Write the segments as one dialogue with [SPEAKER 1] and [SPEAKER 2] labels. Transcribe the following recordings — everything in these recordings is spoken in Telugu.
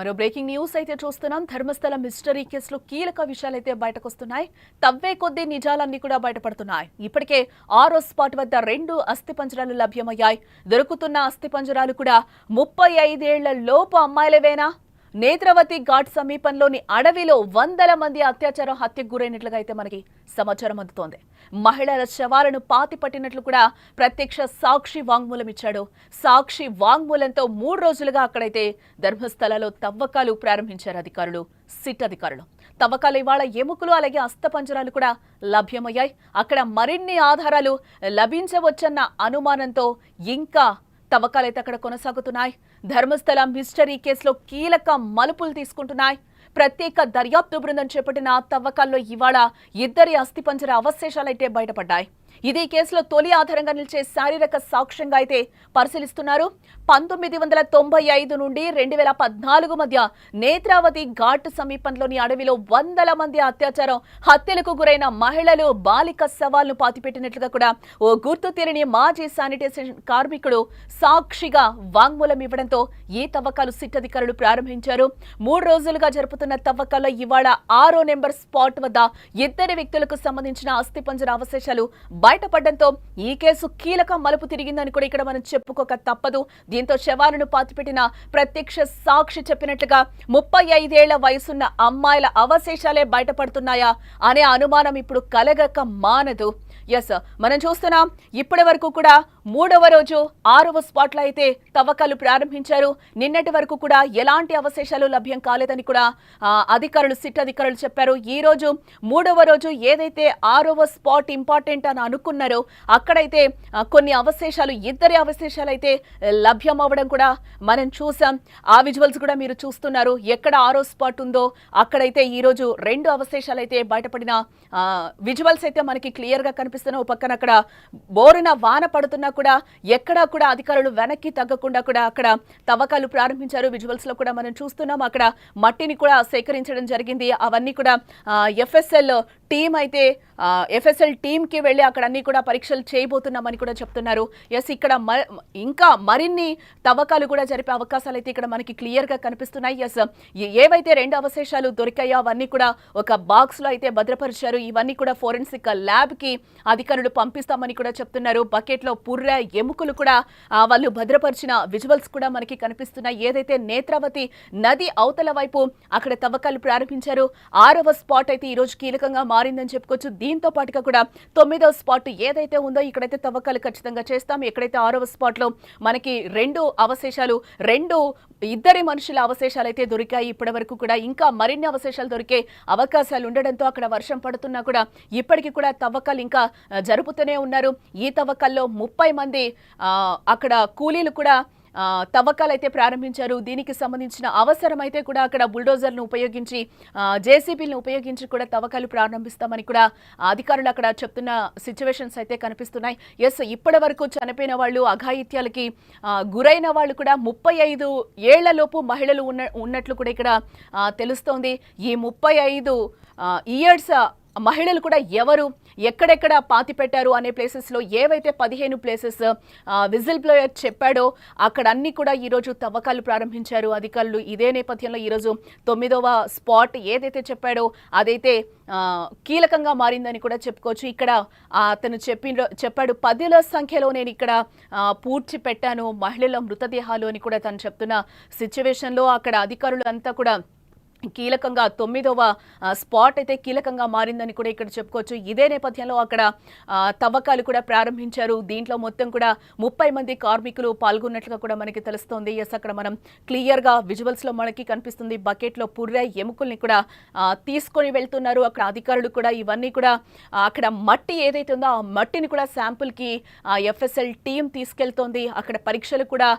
[SPEAKER 1] మరో బ్రేకింగ్ న్యూస్ అయితే చూస్తున్నాం. ధర్మస్థల మిస్టరీ కేసులో కీలక విషయాలైతే బయటకు వస్తున్నాయి తవ్వే కొద్దీ నిజాలన్నీ కూడా బయటపడుతున్నాయి. ఇప్పటికే ఆరో స్పాట్ వద్ద రెండు అస్థిపంజరాలు లభ్యమయ్యాయి. దొరుకుతున్న అస్థిపంజరాలు కూడా ముప్పై ఐదేళ్ళ లోపు అమ్మాయిలవేనా? నేత్రవతి ఘాట్ సమీపంలోని అడవిలో వందల మంది అత్యాచారం హత్యకు గురైనట్లుగా అయితే మనకి సమాచారం అందుతోంది. మహిళల శవాలను పాతి పట్టినట్లు కూడా ప్రత్యక్ష సాక్షి వాంగ్మూలం ఇచ్చాడు. సాక్షి వాంగ్మూలంతో మూడు రోజులుగా అక్కడైతే ధర్మస్థలాల్లో తవ్వకాలు ప్రారంభించారు అధికారులు సిట్ అధికారులు. తవ్వకాలు ఇవాళ ఎముకలు అలాగే అస్తపంజరాలు కూడా లభ్యమయ్యాయి. అక్కడ మరిన్ని ఆధారాలు లభించవచ్చన్న అనుమానంతో ఇంకా తవ్వకాలైతే అక్కడ కొనసాగుతున్నాయి. ధర్మస్థల మిస్టరీ కేసులో కీలక మలుపులు తీసుకుంటున్నాయి. ప్రత్యేక దర్యాప్తు బృందం చేపట్టిన తవ్వకాల్లో ఇవాళ ఇద్దరి అస్థిపంజర అవశేషాలైతే బయటపడ్డాయి. ఇది కేసులో తొలి ఆధారంగా నిలిచే శారీరక సాక్ష్యంగా అయితే పరిశీలిస్తున్నారు. పంతొమ్మిది వందల తొంభై ఐదు నుండి రెండు వేల పద్నాలుగు మధ్య నేత్రావతి ఘాట్ సమీపంలోని అడవిలో వందల మంది అత్యాచారం హత్యలకు గురైన మహిళలు బాలిక సవాల్ను పాతిపెట్టినట్లుగా కూడా ఓ గుర్తు తెలియని మాజీ శానిటేషన్ కార్మికుడు సాక్షిగా వాంగ్మూలం ఇవ్వడంతో ఈ తవ్వకాలు సిట్ అధికారులు ప్రారంభించారు. మూడు రోజులుగా జరుపుతున్న తవ్వకాల్లో ఇవాళ ఆరో నెంబర్ స్పాట్ వద్ద ఇద్దరు వ్యక్తులకు సంబంధించిన అస్థిపంజర అవశేషాలు బయటపడడంతో ఈ కేసు కీలక మలుపు తిరిగిందని కూడా ఇక్కడ మనం చెప్పుకోక తప్పదు. దీంతో శవాలను పాతిపెట్టిన ప్రత్యక్ష సాక్షి చెప్పినట్లుగా ముప్పై ఐదేళ్ళ వయసున్న అమ్మాయిల అవశేషాలే బయటపడుతున్నాయా అనే అనుమానం ఇప్పుడు కలగక మానదు. ఎస్ మనం చూస్తున్నాం ఇప్పటి వరకు కూడా మూడవ రోజు ఆరవ స్పాట్లో అయితే తవ్వకాలు ప్రారంభించారు. నిన్నటి వరకు కూడా ఎలాంటి అవశేషాలు లభ్యం కాలేదని కూడా అధికారులు సిట్ అధికారులు చెప్పారు. ఈ రోజు మూడవ రోజు ఏదైతే ఆరవ స్పాట్ ఇంపార్టెంట్ అని అనుకున్నారో అక్కడైతే కొన్ని అవశేషాలు ఇద్దరి అవశేషాలు అయితే లభ్యం అవ్వడం కూడా మనం చూసాం. ఆ విజువల్స్ కూడా మీరు చూస్తున్నారు. ఎక్కడ ఆరో స్పాట్ ఉందో అక్కడైతే ఈ రోజు రెండు అవశేషాలు అయితే బయటపడిన విజువల్స్ అయితే మనకి క్లియర్గా గా కనిపిస్తున్నాయి ఓ పక్కన అక్కడ బోరున వాన పడుతున్నా కూడా ఎక్కడా కూడా అధికారులు వెనక్కి తగ్గకుండా కూడా అక్కడ తవ్వకాలు ప్రారంభించారు. విజువల్స్లో కూడా మనం చూస్తున్నాం. అక్కడ మట్టిని కూడా సేకరించడం జరిగింది. అవన్నీ కూడా ఎఫ్ఎస్ఎల్ టీం అయితే ఎఫ్ఎస్ఎల్ టీంకి కి వెళ్ళి అక్కడ అన్ని కూడా పరీక్షలు చేయబోతున్నామని కూడా చెప్తున్నారు. ఎస్ ఇక్కడ మ- ఇంకా మరిన్ని తవ్వకాలు కూడా జరిపే అవకాశాలు అయితే ఇక్కడ మనకి క్లియర్గా కనిపిస్తున్నాయి ఎస్ ఏవైతే రెండు అవశేషాలు దొరికాయో అవన్నీ కూడా ఒక బాక్స్లో అయితే భద్రపరిచారు. ఇవన్నీ కూడా ఫోరెన్సిక్ ల్యాబ్కి అధికారులు పంపిస్తామని కూడా చెప్తున్నారు. బకెట్లో పుర్ర ఎముకలు కూడా వాళ్ళు భద్రపరిచిన విజువల్స్ కూడా మనకి కనిపిస్తున్నాయి. ఏదైతే నేత్రావతి నది అవతల వైపు అక్కడ తవ్వకాలు ప్రారంభించారు ఆరవ స్పాట్ అయితే ఈ రోజు కీలకంగా మారిందని చెప్పుకోవచ్చు. దీంతో పాటుగా కూడా తొమ్మిదవ స్పాట్ ఏదైతే ఉందో ఇక్కడైతే తవ్వకాలు ఖచ్చితంగా చేస్తాం. ఎక్కడైతే ఆరవ స్పాట్లో మనకి రెండు అవశేషాలు రెండు ఇద్దరి మనుషుల అవశేషాలు అయితే దొరికాయి ఇప్పటి వరకు కూడా ఇంకా మరిన్ని అవశేషాలు దొరికే అవకాశాలు ఉండడంతో అక్కడ వర్షం పడుతున్నా కూడా ఇప్పటికీ కూడా తవ్వకాలు ఇంకా ఆ, జరుపుతూనే ఉన్నారు. ఈ తవ్వకాల్లో ముప్పై మంది అక్కడ కూలీలు కూడా తవ్వకాలు అయితే ప్రారంభించారు. దీనికి సంబంధించిన అవసరమైతే కూడా అక్కడ బుల్డోజర్ను ఉపయోగించి జేసీబీలను ఉపయోగించి కూడా తవ్వకాలు ప్రారంభిస్తామని కూడా అధికారులు అక్కడ చెప్తున్న సిచ్యువేషన్స్ అయితే కనిపిస్తున్నాయి. ఎస్ ఇప్పటి వరకు చనిపోయిన వాళ్ళు అఘాయిత్యాలకి గురైన వాళ్ళు కూడా ముప్పై ఐదు ఏళ్ళలోపు మహిళలు ఉన్న ఉన్నట్లు కూడా ఇక్కడ తెలుస్తోంది. ఈ ముప్పై ఐదు ఇయర్స్ మహిళలు కూడా ఎవరు ఎక్కడెక్కడ పాతి పెట్టారు అనే ప్లేసెస్లో ఏవైతే పదిహేను ప్లేసెస్ విజిల్ బ్లోయర్ చెప్పాడో అక్కడ అన్ని కూడా ఈరోజు తవ్వకాలు ప్రారంభించారు. అధికారులు ఇదే నేపథ్యంలో ఈరోజు తొమ్మిదవ స్పాట్ ఏదైతే చెప్పాడో అదైతే కీలకంగా మారిందని కూడా చెప్పుకోవచ్చు. ఇక్కడ అతను చెప్పిన చెప్పాడు పదిల సంఖ్యలో నేను ఇక్కడ పూడ్చి పెట్టాను మహిళల మృతదేహాలు అని కూడా తను చెప్తున్న సిచ్యువేషన్లో అక్కడ అధికారులు అంతా కూడా కీలకంగా తొమ్మిదవ స్పాట్ అయితే కీలకంగా మారిందని కూడా ఇక్కడ చెప్పుకోవచ్చు. ఇదే నేపథ్యంలో అక్కడ తవ్వకాలు కూడా ప్రారంభించారు. దీంట్లో మొత్తం కూడా ముప్పై మంది కార్మికులు పాల్గొన్నట్లుగా కూడా మనకి తెలుస్తోంది. ఎస్ అక్కడ మనం క్లియర్గా విజువల్స్లో మనకి కనిపిస్తుంది. బకెట్లో పుర్రె ఎముకల్ని కూడా తీసుకొని వెళ్తున్నారు. అక్కడ అధికారులు కూడా ఇవన్నీ కూడా అక్కడ మట్టి ఏదైతే ఉందో ఆ మట్టిని కూడా శాంపుల్కి ఎఫ్ఎస్ఎల్ టీం తీసుకెళ్తోంది. అక్కడ పరీక్షలు కూడా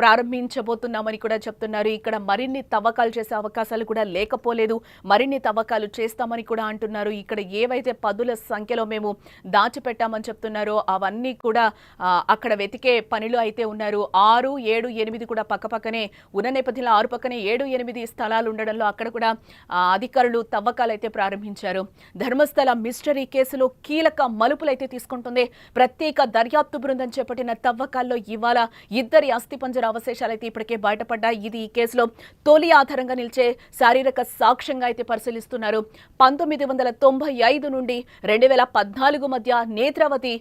[SPEAKER 1] ప్రారంభించబోతున్నామని కూడా చెప్తున్నారు. ఇక్కడ మరిన్ని తవ్వకాలు చేసే అవకాశం అవకాశాలు కూడా లేకపోలేదు. మరిన్ని తవ్వకాలు చేస్తామని కూడా అంటున్నారు. ఇక్కడ ఏవైతే పదుల సంఖ్యలో మేము దాచిపెట్టామని చెప్తున్నారో అవన్నీ కూడా అక్కడ వెతికే పనిలో అయితే ఉన్నారు. ఆరు ఏడు ఎనిమిది కూడా పక్కపక్కనే ఉన్న నేపథ్యంలో ఆరు పక్కనే ఏడు ఎనిమిది స్థలాలు ఉండడంలో అక్కడ కూడా అధికారులు తవ్వకాలు అయితే ప్రారంభించారు. ధర్మస్థల మిస్టరీ కేసులో కీలక మలుపులైతే తీసుకుంటుంది. ప్రత్యేక దర్యాప్తు బృందం చేపట్టిన తవ్వకాల్లో ఇవాళ ఇద్దరి అస్థిపంజర అవశేషాలు అయితే ఇప్పటికే బయటపడ్డాయి. ఇది ఈ కేసులో తొలి ఆధారంగా నిలిచే శారీరక సాక్ష్యంగా అయితే పరిశీలిస్తున్నారు. పంతొమ్మిది వందల తొంభై ఐదు నుండి రెండు వేల పద్నాలుగు మధ్య నేత్రావతి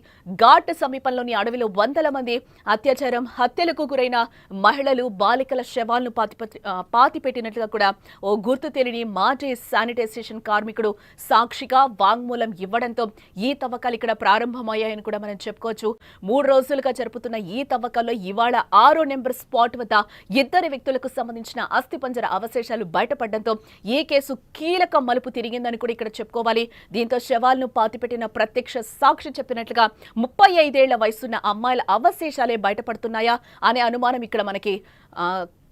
[SPEAKER 1] ఘాట్ సమీపంలోని అడవిలో వందల మంది అత్యాచారం హత్యలకు గురైన మహిళలు బాలికల శవాలను పాతిపెట్టినట్లుగా కూడా ఓ గుర్తు తెలియని మాజీ శానిటైజేషన్ కార్మికుడు సాక్షిగా వాంగ్మూలం ఇవ్వడంతో ఈ తవ్వకాలు ఇక్కడ ప్రారంభమయ్యాయని కూడా మనం చెప్పుకోవచ్చు. మూడు రోజులుగా జరుపుతున్న ఈ తవ్వకాల్లో ఇవాళ ఆరో నెంబర్ స్పాట్ వద్ద ఇద్దరు వ్యక్తులకు సంబంధించిన అస్థిపంజర అవశేషాలు బయటపడడంతో ఈ కేసు కీలక మలుపు తిరిగిందని కూడా ఇక్కడ చెప్పుకోవాలి. దీంతో శవాలను పాతిపెట్టిన ప్రత్యక్ష సాక్షి చెప్పినట్లుగా ముప్పై ఐదేళ్ళ వయసున్న అమ్మాయిల అవశేషాలే బయటపడుతున్నాయా అనే అనుమానం ఇక్కడ మనకి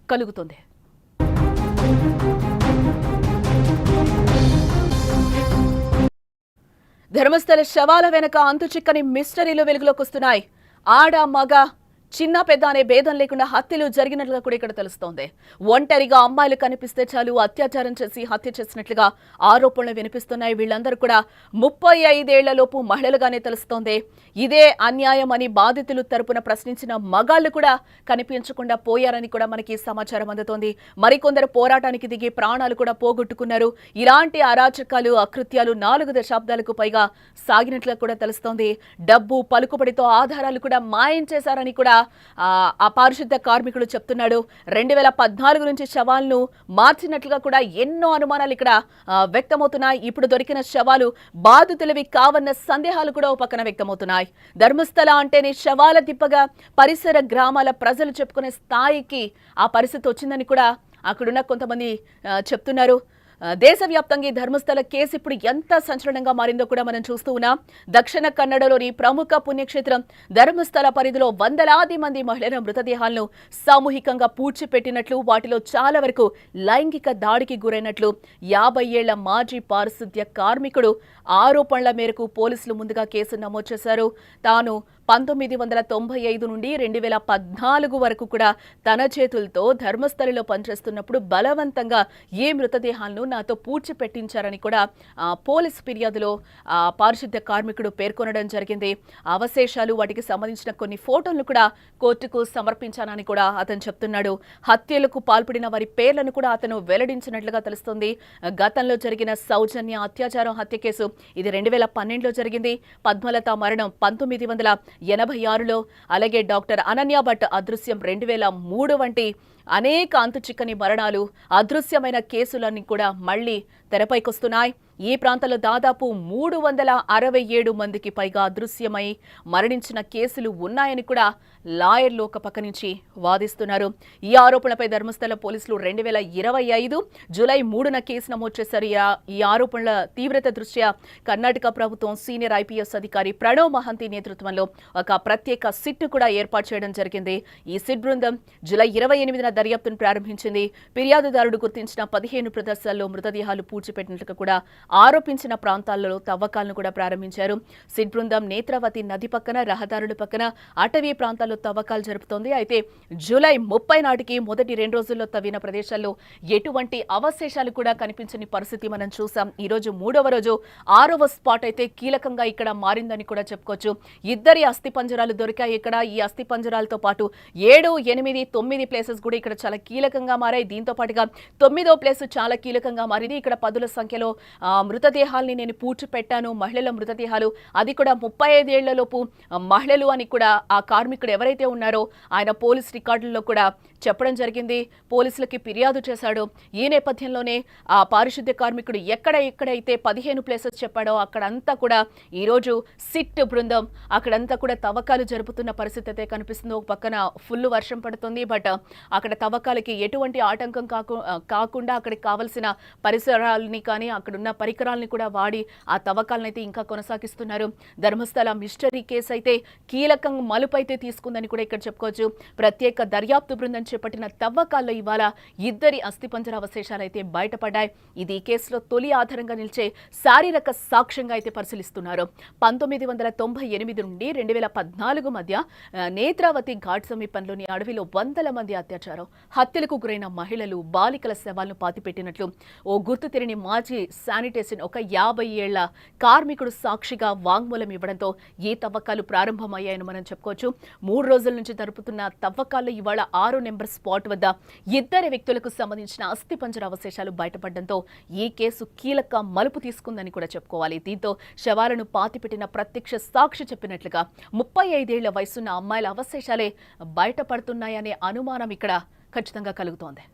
[SPEAKER 1] కలుగుతుంది. ధర్మస్థల శవాల వెనక అంతు చిక్కని మిస్టరీలు వెలుగులోకి వస్తున్నాయి. ఆడ మగ చిన్న పెద్ద అనే భేదం లేకుండా హత్యలు జరిగినట్లుగా కూడా ఇక్కడ తెలుస్తోంది. ఒంటరిగా అమ్మాయిలు కనిపిస్తే చాలు అత్యాచారం చేసి హత్య చేసినట్లుగా ఆరోపణలు వినిపిస్తున్నాయి. వీళ్ళందరూ కూడా ముప్పై ఐదేళ్ళలోపు మహిళలుగానే తెలుస్తోంది. ఇదే అన్యాయం అని బాధితులు తరపున ప్రశ్నించిన మగాళ్ళు కూడా కనిపించకుండా పోయారని కూడా మనకి సమాచారం అందుతోంది. మరికొందరు పోరాటానికి దిగి ప్రాణాలు కూడా పోగొట్టుకున్నారు. ఇలాంటి అరాచకాలు అకృత్యాలు నాలుగు దశాబ్దాలకు పైగా సాగినట్లుగా కూడా తెలుస్తోంది. డబ్బు పలుకుబడితో ఆధారాలు కూడా మాయం చేశారని కూడా ఆ, ఆ పారిశుద్ధ కార్మికుడు చెప్తున్నాడు రెండు వేల పద్నాలుగు నుంచి శవాలను మార్చినట్లుగా కూడా ఎన్నో అనుమానాలు ఇక్కడ వ్యక్తమవుతున్నాయి. ఇప్పుడు దొరికిన శవాలు బాధితులవి కావన్న సందేహాలు కూడా ఓ పక్కన వ్యక్తమవుతున్నాయి. ధర్మస్థల అంటేనే శవాల దిప్పగా పరిసర గ్రామాల ప్రజలు చెప్పుకునే స్థాయికి ఆ పరిస్థితి వచ్చిందని కూడా అక్కడున్న కొంతమంది చెప్తున్నారు. దేశవ్యాప్తంగా ఈ ధర్మస్థల కేసు ఇప్పుడు ఎంత సంచలనంగా మారిందో కూడా మనం చూస్తూ ఉన్నాం. దక్షిణ కన్నడలోని ప్రముఖ పుణ్యక్షేత్రం ధర్మస్థల పరిధిలో వందలాది మంది మహిళల మృతదేహాలను సామూహికంగా పూడ్చిపెట్టినట్లు వాటిలో చాలా వరకు లైంగిక దాడికి గురైనట్లు యాభై ఏళ్ళ మాజీ పారిశుద్ధ్య కార్మికుడు ఆరోపణల మేరకు పోలీసులు ముందుగా కేసు నమోదు చేశారు. తాను పంతొమ్మిది వందల తొంభై ఐదు నుండి రెండు వేల పద్నాలుగు వరకు కూడా తన చేతులతో ధర్మస్థలిలో పనిచేస్తున్నప్పుడు బలవంతంగా ఏ మృతదేహాలను నాతో పూడ్చి పెట్టించారని కూడా పోలీస్ ఫిర్యాదులో ఆ, పారిశుద్ధ్య కార్మికుడు పేర్కొనడం జరిగింది. అవశేషాలు వాటికి సంబంధించిన కొన్ని ఫోటోలను కూడా కోర్టుకు సమర్పించానని కూడా అతను చెప్తున్నాడు. హత్యలకు పాల్పడిన వారి పేర్లను కూడా అతను వెల్లడించినట్లుగా తెలుస్తుంది. గతంలో జరిగిన సౌజన్య అత్యాచారం హత్య కేసు ఇది రెండు వేల పన్నెండులో జరిగింది. పద్మలత మరణం పంతొమ్మిది వందల ఎనభై ఆరులో. అలాగే డాక్టర్ అనన్య భట్ అదృశ్యం రెండు వేల మూడు వంటి అనేక అంతు చిక్కని మరణాలు అదృశ్యమైన కేసులన్నీ కూడా మళ్ళీ తెరపైకొస్తున్నాయి. ఈ ప్రాంతంలో దాదాపు మూడు వందల అరవై ఏడు మందికి పైగా అదృశ్యమై మరణించిన కేసులు ఉన్నాయని కూడా లాయర్లు ఒక పక్క నుంచి వాదిస్తున్నారు. ఈ ఆరోపణలపై ధర్మస్థల పోలీసులు రెండు వేల ఇరవై ఐదు జూలై మూడున కేసు నమోదు చేశారు. ఈ ఈ ఆరోపణల తీవ్రత దృష్ట్యా కర్ణాటక ప్రభుత్వం సీనియర్ ఐపీఎస్ అధికారి ప్రణవ్ మహంతి నేతృత్వంలో ఒక ప్రత్యేక సిట్ కూడా ఏర్పాటు చేయడం జరిగింది. ఈ సిట్ బృందం జూలై ఇరవై ఎనిమిదిన దర్యాప్తును ప్రారంభించింది. ఫిర్యాదుదారుడు గుర్తించిన పదిహేను ప్రదర్శనల్లో మృతదేహాలు పూడ్చిపెట్టినట్లుగా కూడా ఆరోపించిన ప్రాంతాలలో తవ్వకాలను కూడా ప్రారంభించారు. సిట్ బృందం నేత్రావతి నది పక్కన రహదారుల పక్కన అటవీ ప్రాంతాల్లో తవ్వకాలు జరుపుతోంది. అయితే జూలై ముప్పై నాటికి మొదటి రెండు రోజుల్లో తవ్విన ప్రదేశాల్లో ఎటువంటి అవశేషాలు కూడా కనిపించని పరిస్థితి మనం చూసాం. ఈ రోజు మూడవ రోజు ఆరవ స్పాట్ అయితే కీలకంగా ఇక్కడ మారిందని కూడా చెప్పుకోవచ్చు. ఇద్దరి అస్థి పంజరాలు దొరికాయి ఇక్కడ. ఈ అస్థి పంజరాలతో పాటు ఏడు ఎనిమిది తొమ్మిది ప్లేసెస్ కూడా ఇక్కడ చాలా కీలకంగా మారాయి. దీంతో పాటుగా తొమ్మిదో ప్లేస్ చాలా కీలకంగా మారింది. ఇక్కడ పదుల సంఖ్యలో మృతదేహాల్ని నేను పూడ్చి పెట్టాను మహిళల మృతదేహాలు. అది కూడా ముప్పై ఐదేళ్ళలోపు మహిళలు అని కూడా ఆ కార్మికుడు ఎవరైతే ఉన్నారో ఆయన పోలీస్ రికార్డుల్లో కూడా చెప్పడం జరిగింది. పోలీసులకి ఫిర్యాదు చేశాడు. ఈ నేపథ్యంలోనే ఆ పారిశుద్ధ్య కార్మికుడు ఎక్కడ ఎక్కడైతే పదిహేను ప్లేసెస్ చెప్పాడో అక్కడంతా కూడా ఈరోజు సిట్ బృందం. అక్కడంతా కూడా తవ్వకాలు జరుపుతున్న పరిస్థితి అయితే కనిపిస్తుంది. ఒక పక్కన ఫుల్ వర్షం పడుతుంది. బట్ అక్కడ తవ్వకాలకి ఎటువంటి ఆటంకం కాకు కాకుండా అక్కడికి కావలసిన పరిసర పరికరాలని కానీ అక్కడున్న పరికరాలని కూడా వాడి ఆ తవ్వకాలను అయితే ఇంకా కొనసాగిస్తున్నారు. ధర్మస్థల మిస్టరీ కేసు అయితే కీలకం మలుపైతే తీసుకుందని కూడా ఇక్కడ చెప్పుకోవచ్చు. ప్రత్యేక దర్యాప్తు బృందం చేపట్టిన తవ్వకాల్లో ఇవాళ ఇద్దరి అస్థిపంజర అవశేషాలు అయితే బయటపడ్డాయి. ఇది ఈ కేసులో తొలి ఆధారంగా నిలిచే శారీరక సాక్ష్యంగా అయితే పరిశీలిస్తున్నారు. పంతొమ్మిది వందల తొంభై ఎనిమిది నుండి రెండు వేల పద్నాలుగు మధ్య నేత్రావతి ఘాట్ సమీపంలోని అడవిలో వందల మంది అత్యాచారం హత్యలకు గురైన మహిళలు బాలికల శవాలను పాతిపెట్టినట్లు ఓ గుర్తు తెలియని మాజీ శానిటేషన్ ఒక యాభై ఏళ్ళ కార్మికుడు సాక్షిగా వాంగ్మూలం ఇవ్వడంతో ఈ తవ్వకాలు ప్రారంభమయ్యాయని మనం చెప్పుకోవచ్చు. మూడు రోజుల నుంచి జరుపుతున్న తవ్వకాల్లో ఇవాళ ఆరు నెంబర్ స్పాట్ వద్ద ఇద్దరి వ్యక్తులకు సంబంధించిన అస్థిపంజర అవశేషాలు బయటపడడంతో ఈ కేసు కీలక మలుపు తీసుకుందని కూడా చెప్పుకోవాలి. దీంతో శవాలను పాతిపెట్టిన ప్రత్యక్ష సాక్షి చెప్పినట్లుగా ముప్పై ఐదేళ్ళ వయసున్న అమ్మాయిల అవశేషాలే బయటపడుతున్నాయనే అనుమానం ఇక్కడ ఖచ్చితంగా కలుగుతోంది.